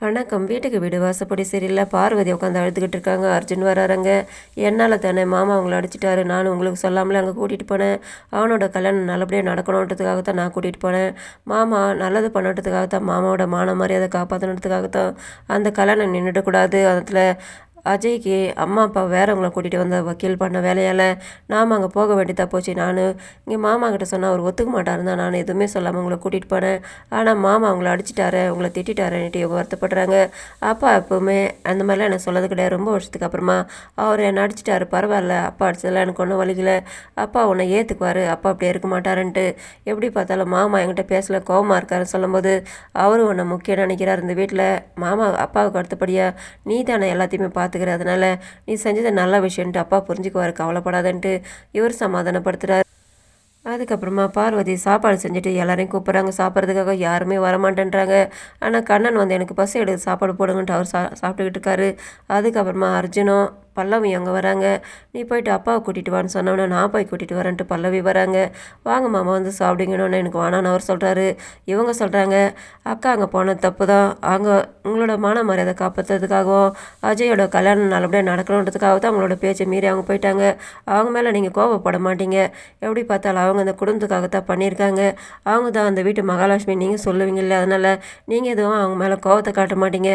வணக்கம். வீட்டுக்கு வீடு வாசப்படி சரியில்லை. பார்வதி உட்காந்து அழுதுகிட்டு இருக்காங்க. அர்ஜுன் வராருங்க. என்னால் தானே? மாமா அவங்கள அடிச்சிட்டாரு. நானும் உங்களுக்கு சொல்லாமலே அங்கே கூட்டிகிட்டு போனேன். அவனோட கல்யாணம் நல்லபடியாக நடக்கணுன்றதுக்காக தான் நான் கூட்டிகிட்டு போனேன். மாமா நல்லது பண்ணுறதுக்காக தான் மாமாவோட மான மரியாதை காப்பாற்றணுன்றதுக்காக தான் அந்த கல்யாணம் நின்றுடக்கூடாது அதில் அஜய்க்கு அம்மா அப்பா வேறவங்களை கூட்டிகிட்டு வந்த வக்கீல் பண்ண வேலையால் நாம் அங்கே போக வேண்டியதாக போச்சு. நான் இங்கே மாமா கிட்ட சொன்னால் அவர் ஒத்துக்க மாட்டாருந்தா நான் எதுவுமே சொல்லாமல் உங்களை கூட்டிகிட்டு போனேன். ஆனால் மாமா அவங்கள அடிச்சிட்டாரு உங்களை திட்டாருன்ட்டு வருத்தப்படுறாங்க. அப்பா எப்போவுமே அந்த மாதிரிலாம் எனக்கு சொல்லது கிடையாது. ரொம்ப வருஷத்துக்கு அப்புறமா அவர் என்னை அடிச்சிட்டாரு. பரவாயில்ல அப்பா அடிச்சதெல்லாம் எனக்கு ஒன்றும் வலிக்கல அப்பா உன்னை ஏற்றுக்குவார் அப்பா அப்படியே இருக்க மாட்டாருன்ட்டு. எப்படி பார்த்தாலும் மாமா என்கிட்ட பேசல கோபமாக இருக்காருன்னு சொல்லும்போது அவரும் உன்னை முக்கியம் நினைக்கிறார். இந்த வீட்டில் மாமா அப்பாவுக்கு அடுத்தபடியாக நீ தானே எல்லாத்தையுமே பார்த்து பார்த்துக்கிற அதனால் நீ செஞ்சது நல்ல விஷயன்ட்டு அப்பா புரிஞ்சுக்குவார் கவலைப்படாதன்ட்டு. இவர் சமாதானப்படுத்துகிறார் அதுக்கப்புறமா பார்வதி சாப்பாடு செஞ்சுட்டு எல்லாரையும் கூப்பிட்றாங்க. சாப்பிட்றதுக்காக யாருமே வரமாட்டேன்றாங்க. ஆனால் கண்ணன் வந்து எனக்கு பசி எடுத்து சாப்பாடு போடுங்கன்ட்டு அவர் சா சாப்பிட்டுக்கிட்டு இருக்காரு. அதுக்கப்புறமா அர்ஜுனும் பல்லவி அங்கே வராங்க. நீ போயிட்டு அப்பாவை கூட்டிகிட்டு வான்னு சொன்னோன்னே நான் போய் கூட்டிகிட்டு வரேன்ட்டு பல்லவி வராங்க. வாங்க மாமா வந்து சாப்பிடுங்கன்னு எனக்கு வேணான்னு அவர் சொல்கிறாரு இவங்க சொல்கிறாங்க அக்கா அங்கே போனது தப்பு தான் அங்கே உங்களோட மான மரியாதை காப்பாற்றுறதுக்காகவும் அஜயோட கல்யாணம் நல்லபடியாக நடக்கணுன்றதுக்காக தான் அவங்களோட பேச்சை மீறி அவங்க போயிட்டாங்க. அவங்க மேலே நீங்கள் கோபப்பட மாட்டீங்க. எப்படி பார்த்தாலும் அவங்க அந்த குடும்பத்துக்காக தான் பண்ணியிருக்காங்க. அவங்க தான் அந்த வீட்டு மகாலட்சுமி நீங்கள் சொல்லுவீங்கல்ல. அதனால் நீங்கள் எதுவும் அவங்க மேலே கோபத்தை காட்ட மாட்டீங்க.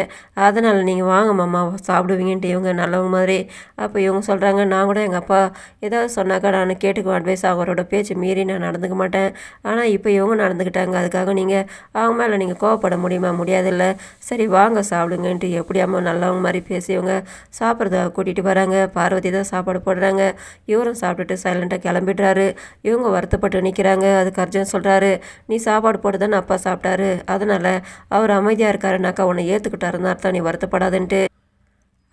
அதனால் நீங்கள் வாங்க மாமா சாப்பிடுவீங்கன்ட்டு இவங்க நல்லவங்க மாதிரி அப்போ இவங்க சொல்கிறாங்க நான் கூட எங்கள் அப்பா ஏதாவது சொன்னாக்கா நான் கேட்டுக்குவேன் அட்வைஸ் அவரோட பேச்சு மீறி நான் நடந்துக்க மாட்டேன். ஆனால் இப்போ இவங்க நடந்துக்கிட்டாங்க. அதுக்காக நீங்கள் அவங்க மேலே நீங்கள் கோவப்பட முடியுமா? முடியாதில்ல. சரி வாங்க சாப்பிடுங்கன்ட்டு எப்படியாமோ நல்லவங்க மாதிரி பேசி இவங்க சாப்பிட்றத கூட்டிகிட்டு வராங்க. பார்வதி தான் சாப்பாடு போடுறாங்க. இவரும் சாப்பிட்டுட்டு சைலண்ட்டாக கிளம்பிடுறாரு. இவங்க வருத்தப்பட்டு நிற்கிறாங்க அதுக்கு அர்ஜுன் சொல்கிறாரு நீ சாப்பாடு போட்டு தானே அப்பா சாப்பிட்டாரு. அதனால் அவர் அமைதியாக இருக்காருனாக்கா உன்னை ஏற்றுக்கிட்டாருன்னு அர்த்தம். நீ வருத்தப்படாதுன்ட்டு.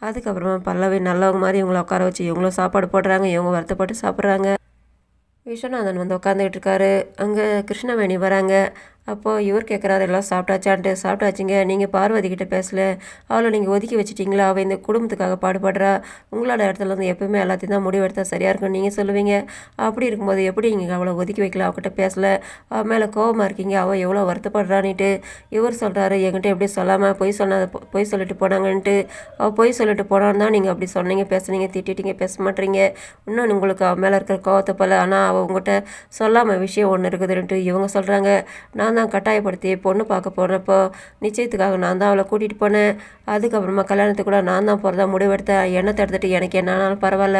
அதுக்கப்புறமா பல்லவி நல்லவங்க மாதிரி இவங்கள உட்கார வச்சு இவங்களும் சாப்பாடு போடுறாங்க இவங்க வருத்தப்பட்டு சாப்பிட்றாங்க. விஸ்வநாதன் வந்து உட்காந்துக்கிட்டு இருக்காரு. அங்கே கிருஷ்ணவேணி வராங்க. அப்போது இவர் கேட்குறாரு எல்லாம் சாப்பிட்டாச்சான்ட்டு. சாப்பிட்டாச்சுங்க. நீங்கள் பார்வதி கிட்டே பேசல. அவளை நீங்கள் ஒதுக்கி வச்சிட்டிங்களா? அவள் இந்த குடும்பத்துக்காக பாடுபடுறா. உங்களோட இடத்துல வந்து எப்பவுமே எல்லாத்தையும் தான் முடிவெடுத்தால் சரியாக இருக்கும் நீங்கள் சொல்லுவீங்க. அப்படி இருக்கும்போது எப்படி நீங்கள் அவளை ஒதுக்கி வைக்கல? அவகிட்ட பேசல. அவள் மேலே கோபமாக இருக்கீங்க. அவள் எவ்வளோ வருத்தப்படுறான்ட்டு இவர் சொல்கிறாரு என்கிட்ட எப்படி சொல்லாமல் பொய் சொன்னதை பொய் சொல்லிட்டு போனாங்கன்ட்டு. அவள் பொய் சொல்லிட்டு போனான்னு தான் நீங்கள் அப்படி சொன்னீங்க. பேசுனீங்க. திட்டிட்டீங்க. பேச மாட்டீங்க. இன்னும் உங்களுக்கு அவள் மேலே இருக்கிற கோவத்தை போல. ஆனால் அவள் உங்கள்கிட்ட சொல்லாமல் விஷயம் ஒன்று இருக்குதுன்ட்டு இவங்க சொல்கிறாங்க நான் நான் தான் கட்டாயப்படுத்தி பொண்ணு பார்க்க போகிறப்போ நிச்சயத்துக்காக நான் தான் அவளை கூட்டிகிட்டு போனேன். அதுக்கப்புறமா கல்யாணத்துக்கு கூட நான் தான் போகிறதா முடிவெடுத்தேன் எண்ணத்தை எடுத்துட்டு எனக்கு என்னாலும் பரவாயில்ல.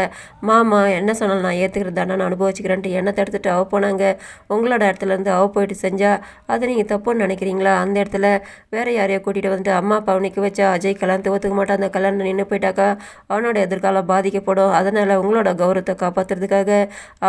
மாமா என்ன சொன்னாலும் நான் ஏற்றுக்கிறது நான் அனுபவிச்சுக்கிறேன்ட்டு எண்ணத்தை எடுத்துட்டு அவ போனாங்க. உங்களோட இடத்துலேருந்து அவ போயிட்டு செஞ்சால் அதை நீங்கள் தப்புன்னு நினைக்கிறீங்களா? அந்த இடத்துல வேறு யாரையோ கூட்டிகிட்டு வந்துட்டு அம்மா அப்பா நிற்க வச்சா அஜய் கல்யாணத்தை ஒத்துக்க மாட்டான். அந்த கல்யாணம் நின்று போயிட்டாக்கா அவனோட எதிர்காலம் பாதிக்கப்படும். அதனால் உங்களோட கௌரவத்தை காப்பாற்றுறதுக்காக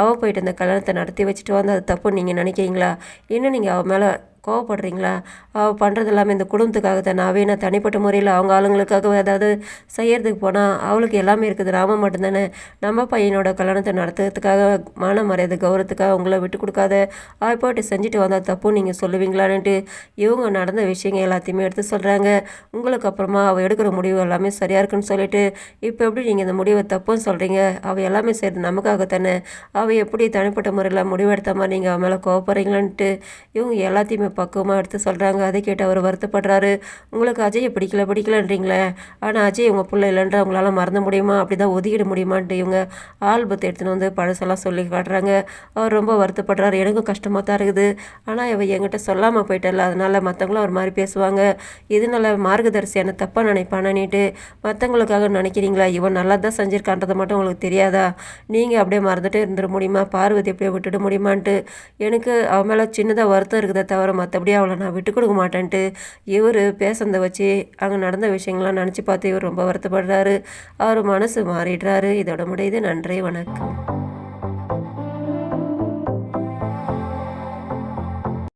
அவள் போயிட்டு அந்த கல்யாணத்தை நடத்தி வச்சுட்டு வந்து அது தப்புன்னு நீங்கள் நினைக்கிறீங்களா? இன்னும் நீங்கள் அவள் மேலே கோவப்படுறீங்களா? அவள் பண்ணுறது எல்லாமே இந்த குடும்பத்துக்காக தான் நான் தனிப்பட்ட முறையில் அவங்க ஆளுங்களுக்காக ஏதாவது செய்யறதுக்கு போனால் அவளுக்கு எல்லாமே இருக்குது. நாம மட்டும்தானே. நம்ம பையனோட கல்யாணத்தை நடத்துறதுக்காக மான மரியாதை கௌரவத்துக்காக அவங்கள விட்டு கொடுக்காத அவள் செஞ்சுட்டு வந்தால் தப்பு நீங்கள் சொல்லுவீங்களான்ட்டு இவங்க நடந்த விஷயங்கள் எல்லாத்தையுமே எடுத்து சொல்கிறாங்க உங்களுக்கு அப்புறமா அவள் எடுக்கிற முடிவு எல்லாமே சரியாக இருக்குன்னு சொல்லிட்டு இப்போ எப்படி நீங்கள் இந்த முடிவை தப்புன்னு சொல்கிறீங்க அவள் எல்லாமே செய்கிறது நமக்காக தானே அவள் எப்படி தனிப்பட்ட முறையில் முடிவெடுத்த மாதிரி நீங்கள் அவன் மேலே கோவப்படுறீங்களான்ட்டு இவங்க எல்லாத்தையுமே பக்குவமாக எடுத்து சொல்கிறாங்க அதை கேட்டு அவர் வருத்தப்படுறாரு. உங்களுக்கு அஜயை பிடிக்கல பிடிக்கலன்றீங்களே? ஆனால் அஜய் உங்கள் பிள்ளை இல்லைன்ற அவங்களால மறந்த முடியுமா? அப்படி தான் ஒதுக்கிட முடியுமான்ட்டு இவங்க ஆல்பத்தை எடுத்துன்னு வந்து பழசெல்லாம் சொல்லி காட்டுறாங்க. அவர் ரொம்ப வருத்தப்படுறாரு. எனக்கும் கஷ்டமாக தான் இருக்குது. ஆனால் இவ என்கிட்ட சொல்லாமல் போயிட்டல அதனால் மற்றவங்களும் அவர் மாதிரி பேசுவாங்க. இதனால என்ன தப்பாக நினைப்பானேன்ட்டு மற்றவங்களுக்காக நினைக்கிறீங்களா? இவன் நல்லா தான் செஞ்சுருக்கான்றதை மட்டும் உங்களுக்கு தெரியாதா? நீங்கள் அப்படியே மறந்துட்டே இருந்துட முடியுமா? பார்வதி அப்படியே விட்டுட முடியுமான்ட்டு? எனக்கு அவன் மேலே சின்னதாக வருத்தம் இருக்குதே தவிர மற்றபடி அவளை நான் விட்டு கொடுக்க மாட்டேன்ட்டு இவர் பேசுனதை வச்சு அங்கே நடந்த விஷயங்கள்லாம் நினச்சி பார்த்து இவர் ரொம்ப வருத்தப்படுறாரு. அவர் மனசு மாறிடுறாரு. இதோட முடியுது. நன்றி. வணக்கம்.